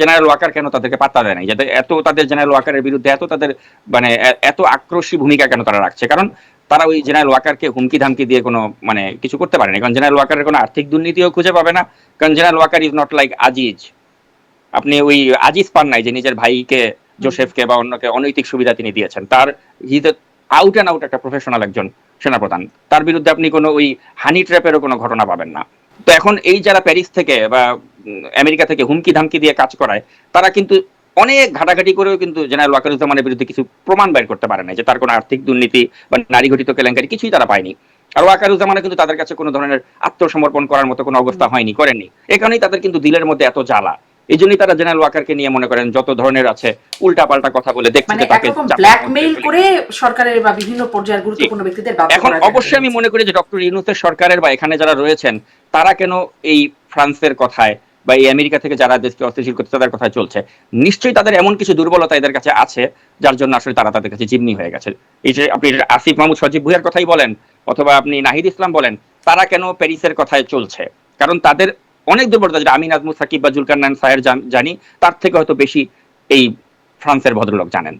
General Waker কেন তাদেরকে পাত্তা দেয় নাই? যাতে এত তাদের জেনারেল ওয়াকারের বিরুদ্ধে এত তাদের মানে এত আক্রোশী ভূমিকা কেন তারা রাখছে? কারণ তারা ওই জেনারেল ওয়াকারকে হুমকি ধামকি দিয়ে কোনো মানে কিছু করতে পারেনি। কারণ জেনারেল ওয়াকারের কোনো আর্থিক দুর্নীতিও খুঁজে পাবে না। কারণ general Waker is not like Aziz. আপনি ওই আজিজ পান নাই যে নিজের ভাইকে, জোসেফকে বা অন্যকে অনৈতিক সুবিধা তিনি দিয়েছেন। তার হিতে আউট অ্যান্ড আউট একটা প্রফেশনাল একজন সেনাপ্রধান। তার বিরুদ্ধে আপনি কোনো ওই হানি ট্র্যাপেরও কোনো ঘটনা পাবেন না। তো এখন এই যারা প্যারিস থেকে বা আমেরিকা থেকে হুমকি ধামকি দিয়ে কাজ করায় তারা কিন্তু অনেক ঘাটাঘাটি করেও কিন্তু জেনারেল ওয়াকারুজ্জামানের বিরুদ্ধে কিছু প্রমাণ বের করতে পারে না যে তার কোনো আর্থিক দুর্নীতি বা নারী ঘটিত কেলেঙ্কারি কিছুই তারা পায়নি। আর ওয়াকারুজ্জামানে কিন্তু তাদের কাছে কোনো ধরনের আত্মসমর্পণ করার মতো কোনো অবস্থা হয়নি করেননি। এ কারণেই তাদের কিন্তু দিলের মধ্যে এত জ্বালা। এই জন্যই তারা জেনারেল ওয়াকারকে নিয়ে মনে করেন যত ধরনের আছে উল্টা পাল্টা কথা বলে দেখছি মানে যে তাকে ব্ল্যাকমেইল করে সরকারের বা বিভিন্ন পর্যায়ের গুরুত্বপূর্ণ ব্যক্তিদের এখন অবশ্যই আমি মনে করি যে ডক্টর ইউনুসের সরকারের বা এখানে যারা রয়েছেন তারা কেন এই ফ্রান্সের কথায় বা এই আমেরিকা থেকে যারা দেশকে অস্থিতিশীল করতে তাদের কথায় চলছে। নিশ্চয়ই তাদের এমন কিছু দুর্বলতা এদের কাছে আছে, যার জন্য আসলে তারা তাদের কাছে জিম্মি হয়ে গেছে। এই যে আপনি আসিফ মাহমুদ সজীব ভুইয়ার কথাই বলেন, অথবা আপনি নাহিদ ইসলাম বলেন, তারা কেন প্যারিসের কথায় চলছে? কারণ তাদের অনেক দুর্বলতা, যেটা আমি নাজমুল সাকিব বা জুলকার নান সাহের জানি, তার থেকে হয়তো বেশি এই ফ্রান্সের ভদ্রলোক জানেন।